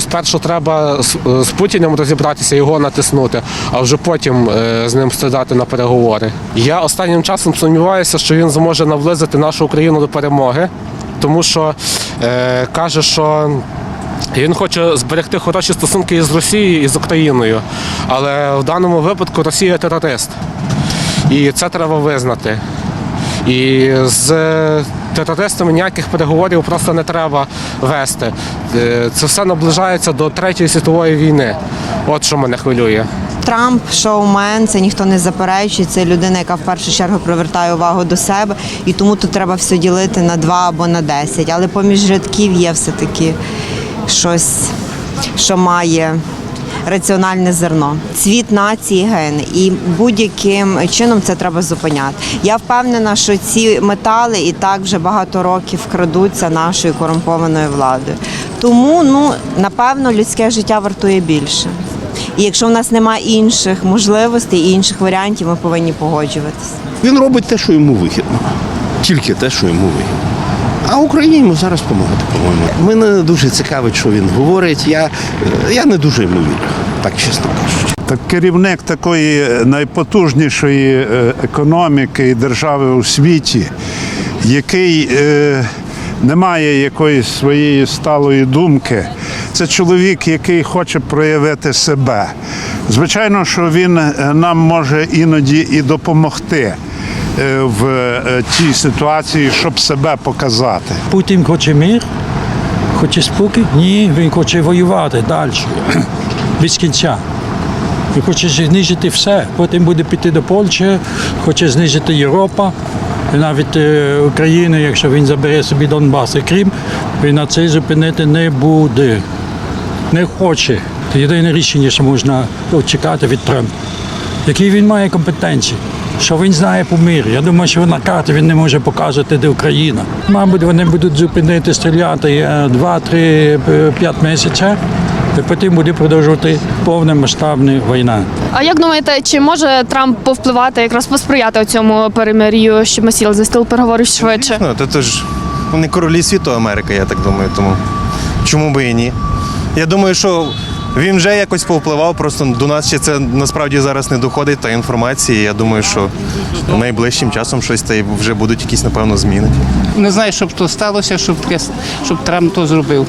Спершу треба з, з Путіним розібратися, його натиснути, а вже потім е, з ним сідати на переговори. Я останнім часом сумніваюся, що він зможе наблизити нашу Україну до перемоги, тому що е, каже, що він хоче зберегти хороші стосунки із Росією і з Україною. Але в даному випадку Росія терорист. І це треба визнати. І з терористами ніяких переговорів просто не треба вести. Е, Це все наближається до Третьої світової війни. От що мене хвилює. Трамп шоумен, це ніхто не заперечує. Це людина, яка в першу чергу привертає увагу до себе, і тому тут треба все ділити на два або на десять. Але поміж рядків є все таки щось, що має. Раціональне зерно, цвіт нації ген, і будь-яким чином це треба зупиняти. Я впевнена, що ці метали і так вже багато років крадуться нашою корумпованою владою. Тому ну напевно людське життя вартує більше. І якщо в нас немає інших можливостей і інших варіантів, ми повинні погоджуватися. Він робить те, що йому вигідно. Тільки те, що йому вигідно. А Україні йому зараз допомагати, по-моєму. Мене дуже цікавить, що він говорить. Я, е, я не дуже йому вірю, так чесно кажучи. Так керівник такої найпотужнішої е, економіки і держави у світі, який е, не має якоїсь своєї сталої думки, це чоловік, який хоче проявити себе. Звичайно, що він е, нам може іноді і допомогти в е, тій ситуації, щоб себе показати. Путін хоче мир, хоче спокій? Ні, він хоче воювати далі, без кінця. Він хоче знищити все. Потім буде піти до Польщі, хоче знищити Європу, і навіть е, Україну, якщо він забере собі Донбас і Крим, він на це зупинити не буде. Не хоче. Це єдине рішення, що можна чекати від Трампа. Які він має компетенції? Що він знає по мирі? Я думаю, що на карті він не може показати, де Україна. Мабуть, вони будуть зупинити стріляти 2-3-5 місяців, і потім буде продовжувати повномасштабна війна. А як думаєте, чи може Трамп повпливати, якраз посприяти цьому перемир'ю, щоб ми сіли за стіл переговорів швидше? Ну, то, то ж вони королі світу Америка, я так думаю. Тому чому би і ні? Я думаю, що він вже якось повпливав, просто до нас ще це насправді зараз не доходить та інформації. Я думаю, що найближчим часом щось та й вже будуть якісь, напевно, зміни. Не знаю, щоб то сталося, щоб, таке- щоб Трамп то зробив.